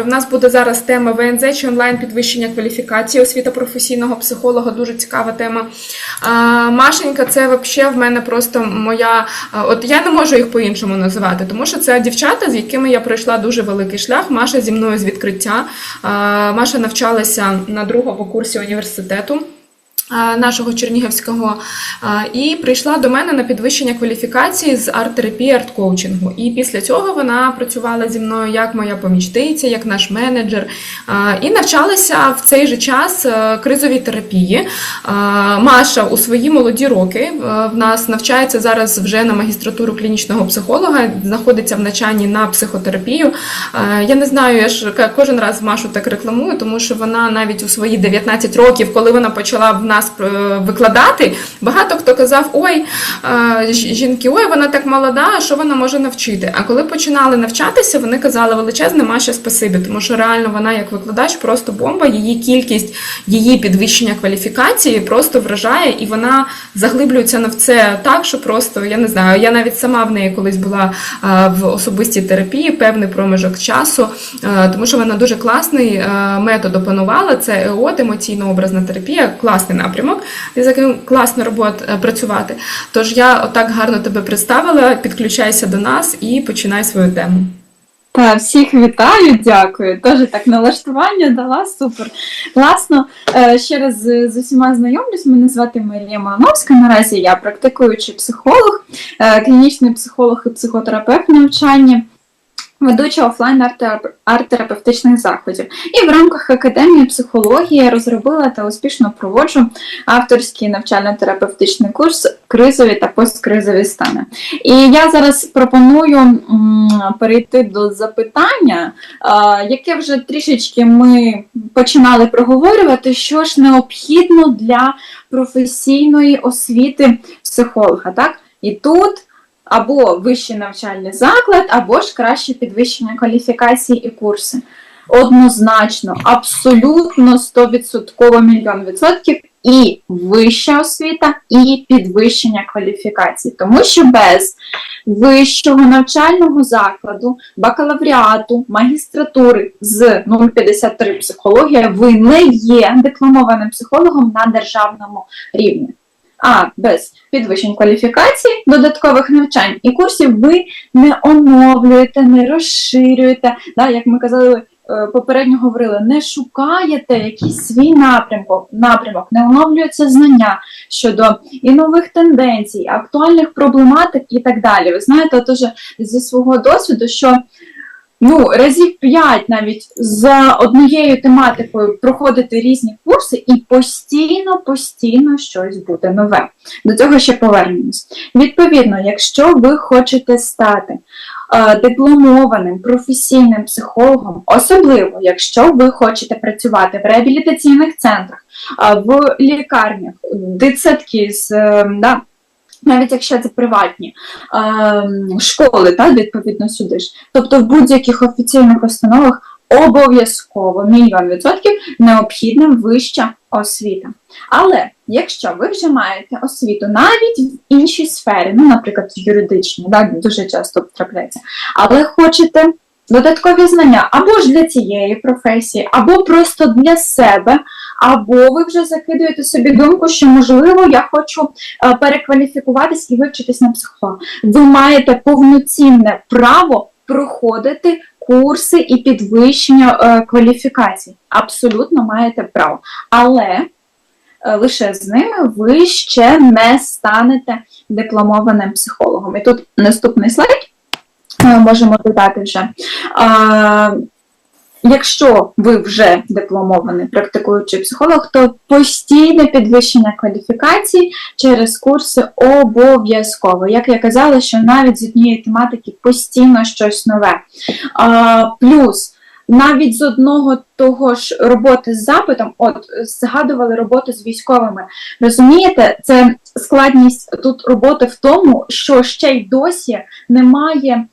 У нас буде зараз тема ВНЗ чи онлайн підвищення кваліфікації, освіта професійного психолога. Дуже цікава тема. А, Машенька, це взагалі в мене просто моя. От я не можу їх по-іншому називати, тому що це дівчата, з якими я пройшла дуже великий шлях. Маша зі мною з відкриття. А, Маша навчалася на другому курсі університету. А, Нашого Чернігівського і прийшла до мене на підвищення кваліфікації з арт-терапії, арт-коучингу. І після цього вона працювала зі мною як моя помічниця, як наш менеджер, і навчалася в цей же час е, кризовій терапії. Маша у свої молоді роки е, в нас навчається зараз вже на магістратуру клінічного психолога, знаходиться в навчанні на психотерапію. Е, Я не знаю, я ж кожен раз Машу так рекламую, тому що вона навіть у свої 19 років, коли вона почала в нас е, викладати, багато хто казав: ой, е, жінки, ой, вона так молода, а що вона може навчити? А коли починали навчатися, вони казали величезне Маша спасибі, тому що реально вона як викладач просто бомба, її кількість, її підвищення кваліфікації просто вражає, і вона заглиблюється на це так, що просто я не знаю. Я навіть сама в неї колись була е, в особистій терапії певний проміжок часу, тому що вона дуже класний метод опанувала. Це ЕОТ, емоційно-образна терапія, класний напрямок, з яким класно робот, е, працювати. Тож я отак гарно тебе представила, підключайся до нас і починай свою тему. Та всіх вітаю, дякую. Теж так налаштування дала супер. Класно. Е, Ще раз з, з усіма знайомлюсь. Мене звати Марія Малановська. Наразі я практикуючий психолог, е, клінічний психолог і психотерапевт навчання. Ведуча офлайн арт- арт-терапевтичних заходів. І в рамках академії психології я розробила та успішно проводжу авторський навчально-терапевтичний курс кризові та посткризові стани. І я зараз пропоную перейти до запитання, яке вже трішечки ми починали проговорювати, що ж необхідно для професійної освіти психолога. Так? І тут або вищий навчальний заклад, або ж краще підвищення кваліфікації і курси. Однозначно, абсолютно 100% мільйон відсотків і вища освіта, і підвищення кваліфікації. Тому що без вищого навчального закладу, бакалавріату, магістратури з 053 психологія, ви не є дипломованим психологом на державному рівні. А без підвищень кваліфікації, додаткових навчань і курсів ви не оновлюєте, не розширюєте. Да, як ми казали, е, попередньо говорили, не шукаєте якийсь свій напрямок, напрямок, не оновлюються знання щодо і нових тенденцій, актуальних проблематик і так далі. Ви знаєте, отож, зі свого досвіду, що ну, разів п'ять навіть за однією тематикою проходити різні курси, і постійно, постійно щось буде нове. До цього ще повернемось. Відповідно, якщо ви хочете стати е, дипломованим професійним психологом, особливо якщо ви хочете працювати в реабілітаційних центрах, е, в лікарнях, дитсадки з е, да, навіть якщо це приватні е, школи, так, відповідно сюди ж. Тобто в будь-яких офіційних установах обов'язково мільйон відсотків необхідна вища освіта. Але якщо ви вже маєте освіту навіть в іншій сфері, ну, наприклад, юридичній, так, дуже часто трапляється, але хочете додаткові знання або ж для цієї професії, або просто для себе, або ви вже закидуєте собі думку, що можливо я хочу е, перекваліфікуватись і вивчитись на психолога. Ви маєте повноцінне право проходити курси і підвищення е, кваліфікацій. Абсолютно маєте право. Але е, лише з ними ви ще не станете дипломованим психологом. І тут наступний слайд можемо додати вже. Якщо ви вже дипломований практикуючий психолог, то постійне підвищення кваліфікації через курси обов'язково. Як я казала, що навіть з однієї тематики постійно щось нове. Плюс навіть з одного того ж роботи з запитом, от згадували роботу з військовими. Розумієте, це складність тут роботи в тому, що ще й досі немає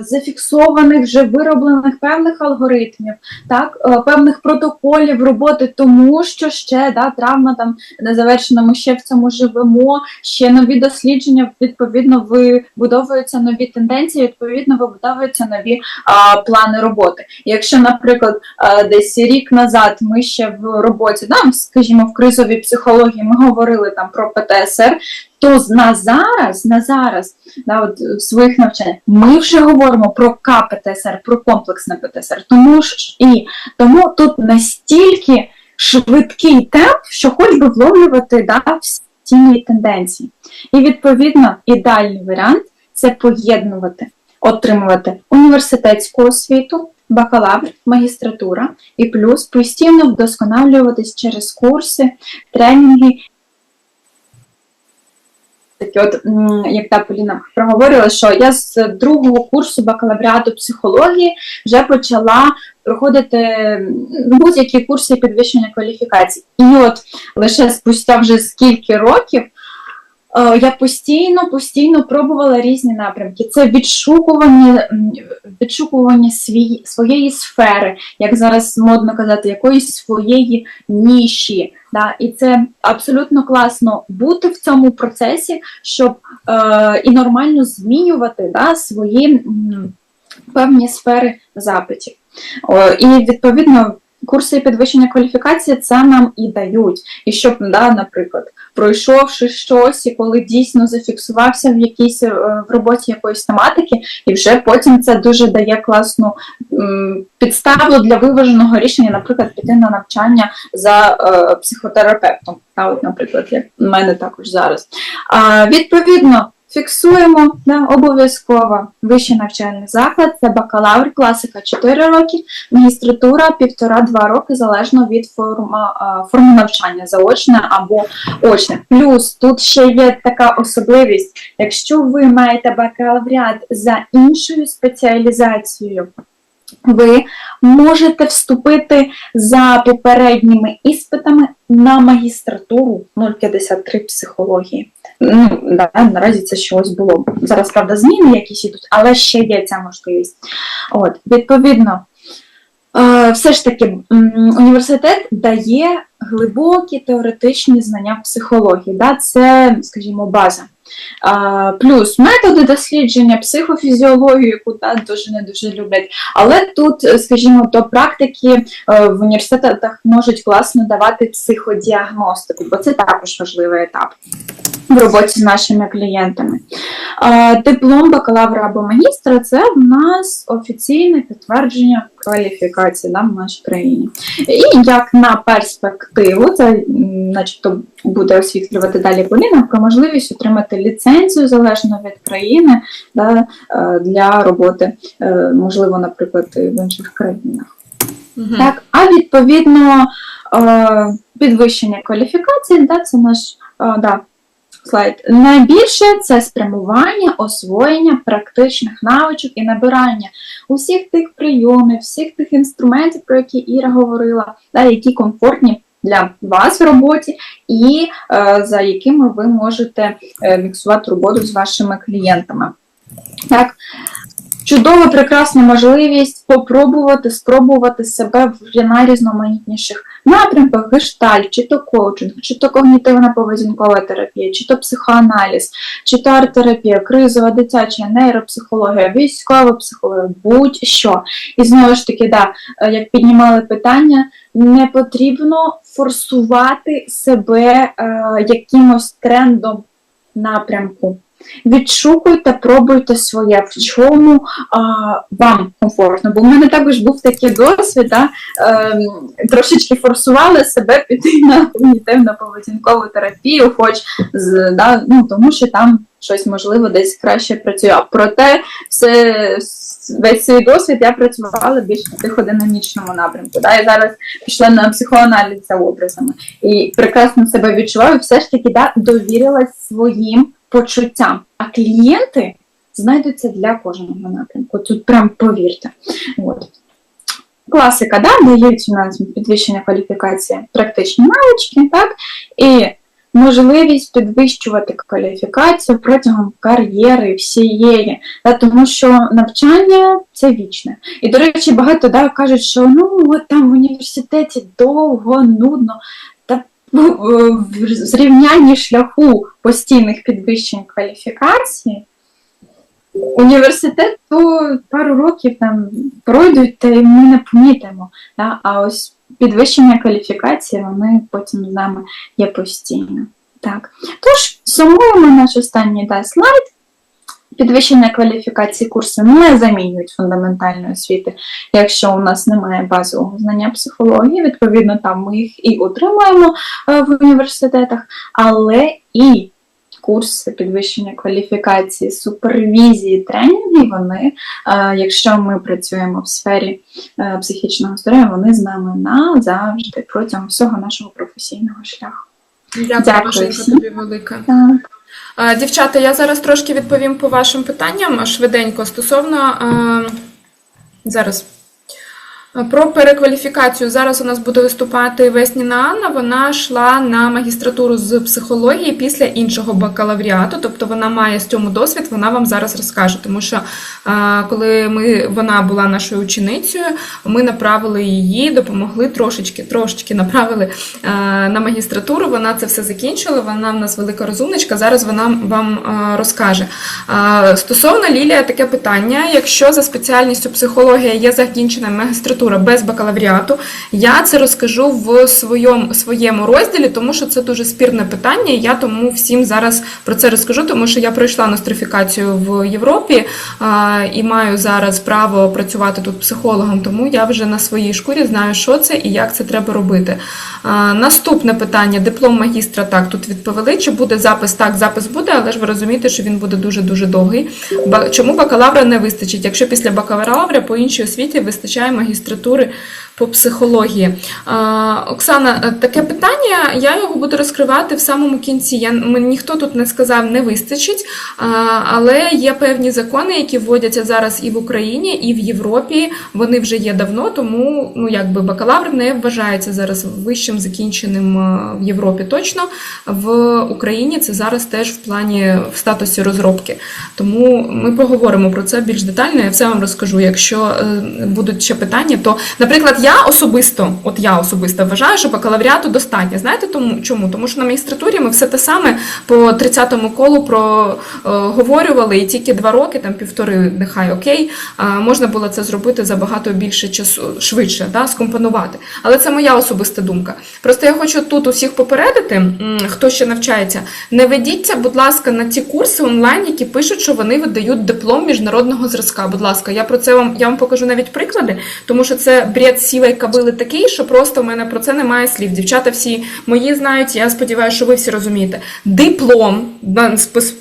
зафіксованих, вже вироблених певних алгоритмів, так, е, певних протоколів роботи, тому що ще да, травма там не завершена, ми ще в цьому живемо, ще нові дослідження, відповідно, вибудовуються нові тенденції, відповідно, вибудовуються нові а, плани роботи. Якщо, наприклад, десь рік назад ми ще в роботі, да, скажімо, в кризовій психології ми говорили там про ПТСР, то на зараз, на зараз, да, от в своїх навчаннях, ми вже говоримо про КПТСР, про комплексне ПТСР. Тому ж і тому тут настільки швидкий темп, що хоч би вловлювати да, всі ці тенденції. І відповідно ідеальний варіант це поєднувати, отримувати університетську освіту, бакалавр, магістратура і плюс постійно вдосконалюватись через курси, тренінги. Такі от, як та Поліна проговорила, що я з другого курсу бакалавріату психології вже почала проходити будь-які курси підвищення кваліфікацій. І от лише спустя вже скільки років я постійно, постійно пробувала різні напрямки. Це відшукування, відшукування свій, своєї сфери, як зараз модно казати, якоїсь своєї ніші. Да? І це абсолютно класно бути в цьому процесі, щоб е, і нормально змінювати да, свої м, певні сфери запитів. О, і відповідно. Курси підвищення кваліфікації це нам і дають. І щоб, да, наприклад, пройшовши щось, і коли дійсно зафіксувався в якійсь е, в роботі якоїсь тематики, і вже потім це дуже дає класну підставу для виваженого рішення, наприклад, піти на навчання за е, психотерапевтом. Та, от, наприклад, як в мене також зараз. А, відповідно. Фіксуємо да, обов'язково вищий навчальний заклад, це бакалавр, класика 4 роки, магістратура 1,5-2 роки, залежно від форми навчання, заочне або очне. Плюс тут ще є така особливість, якщо ви маєте бакалавріат за іншою спеціалізацією, ви можете вступити за попередніми іспитами на магістратуру 053 психології. Ну, да, наразі це щось було. Зараз, правда, зміни якісь ідуть, але ще є ця можливість. От, відповідно, е, все ж таки, університет дає глибокі теоретичні знання психології. Да? Це, скажімо, база. Плюс методи дослідження, психофізіологію, яку да, дуже не дуже люблять. Але тут, е, скажімо, до практики е, в університетах можуть класно давати психодіагностику, бо це також важливий етап в роботі з нашими клієнтами. Диплом бакалавра або магістра це в нас офіційне підтвердження кваліфікації да, в нашій країні. І як на перспективу, це начебто буде освітлювати далі Поліна, про можливість отримати ліцензію залежно від країни да, е, для роботи, е, можливо, наприклад, в інших країнах. Мгм. Так, а відповідно е, підвищення кваліфікації, да, це наш да, слайд. Найбільше це спрямування, освоєння практичних навичок і набирання усіх тих прийомів, всіх тих інструментів, про які Іра говорила, да, які комфортні для вас в роботі, і е, за якими ви можете е, міксувати роботу з вашими клієнтами. Так, чудова, прекрасна можливість попробувати, спробувати себе в найрізноманітніших напрямках, гештальт, чи то коучинг, чи то когнітивна поведінкова терапія, чи то психоаналіз, чи то арт-терапія, кризова, дитяча, нейропсихологія, військова психологія, будь-що. І знову ж таки, да, е, як піднімали питання, не потрібно форсувати себе е, якимось трендом напрямку. Відшукуйте, пробуйте своє, в чому а, вам комфортно. Бо в мене також був такий досвід, да, ем, трошечки форсували себе піти на когнітивно поведінкову терапію, хоч з да, ну, тому що там щось можливо десь краще працює. А проте все, весь свій досвід я працювала більш на психодинамічному напрямку. Да, я зараз пішла на психоаналіз за образами і прекрасно себе відчуваю, все ж таки да, довірилась своїм почуттям. А клієнти знайдуться для кожного напрямку. Тут прям повірте. От. Класика, да, дають у нас підвищення кваліфікації практичні навички, так? І можливість підвищувати кваліфікацію протягом кар'єри всієї, да, тому що навчання це вічне. І, до речі, багато да, кажуть, що ну от там в університеті довго, нудно. Ну, е, в зрівнянні шляху постійних підвищень кваліфікації. Університет то пару років там пройдуть, та ми не помітимо. Да? А ось підвищення кваліфікації, вони потім з нами є постійно. Так. Тож, сумуємо наш останній да, слайд. Підвищення кваліфікації курси не замінюють фундаментальної освіти, якщо у нас немає базового знання психології, відповідно, там ми їх і отримуємо е, в університетах, але і курси підвищення кваліфікації, супервізії, тренінги, вони, е, якщо ми працюємо в сфері е, психічного здоров'я, вони з нами назавжди протягом всього нашого професійного шляху. Дякую, Дякую тобі велике. Так. Дівчата, я зараз трошки відповім по вашим питанням швиденько стосовно е, зараз. Про перекваліфікацію зараз у нас буде виступати Весніна Анна. Вона йшла на магістратуру з психології після іншого бакалавріату, тобто вона має з цьому досвід, вона вам зараз розкаже. Тому що коли ми, вона була нашою ученицею, ми направили її, допомогли трошечки, трошечки направили на магістратуру. Вона це все закінчила. Вона в нас велика розумничка. Зараз вона вам розкаже. Стосовно Лілія, таке питання: якщо за спеціальністю психологія є закінчена магістратура без бакалавріату, я це розкажу в своєму своєму розділі, тому що це дуже спірне питання. і Я тому всім зараз про це розкажу, тому що я пройшла нострифікацію в Європі а, і маю зараз право працювати тут психологом, тому я вже на своїй шкурі знаю, що це і як це треба робити. А, Наступне питання: диплом магістра. Так, тут відповіли. Чи буде запис? Так, запис буде, але ж ви розумієте, що він буде дуже дуже довгий. Чому бакалавра не вистачить? Якщо після бакалавра по іншій освіті вистачає магістратури магістратури по психології. Оксана, е, таке питання, я його буду розкривати в самому кінці. Я, ніхто тут не сказав, не вистачить, але є певні закони, які вводяться зараз і в Україні, і в Європі. Вони вже є давно, тому ну, якби бакалавр не вважається зараз вищим закінченим е, в Європі точно. В Україні це зараз теж в плані в статусі розробки. Тому ми поговоримо про це більш детально. Я все вам розкажу. Якщо е, будуть ще питання, то, наприклад, я особисто, от я особисто вважаю, що бакалавріату достатньо. Знаєте тому чому? Тому що на магістратурі ми все те саме по 30-му колу проговорювали, і тільки два роки, там півтори, нехай окей, можна було це зробити за багато більше часу швидше, да, скомпонувати. Але це моя особиста думка. Просто я хочу тут усіх попередити, хто ще навчається, не ведіться, будь ласка, на ті курси онлайн, які пишуть, що вони видають диплом міжнародного зразка. Будь ласка, я про це вам я вам покажу навіть приклади, тому що це бред сівої кабили такий, що просто в мене про це немає слів. Дівчата всі мої знають. Я сподіваюся, що ви всі розумієте. Диплом,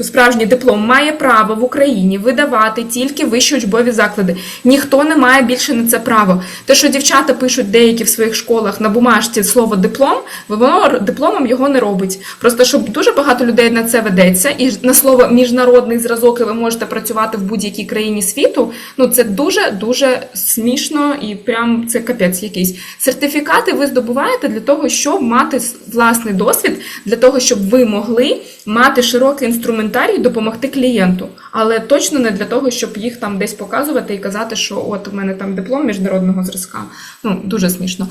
справжній диплом, має право в Україні видавати тільки вищі учбові заклади. Ніхто не має більше на це право. Те, що дівчата пишуть деякі в своїх школах на бумажці слово диплом, воно дипломом його не робить. Просто щоб дуже багато людей на це ведеться, і на слово міжнародний зразок, і ви можете працювати в будь-якій країні світу. Ну це дуже дуже смішно і прям це капець якийсь. Сертифікати ви здобуваєте для того, щоб мати власний досвід, для того, щоб ви могли мати широкий інструментарій, допомогти клієнту, але точно не для того, щоб їх там десь показувати і казати, що от у мене там диплом міжнародного зразка. Ну дуже смішно.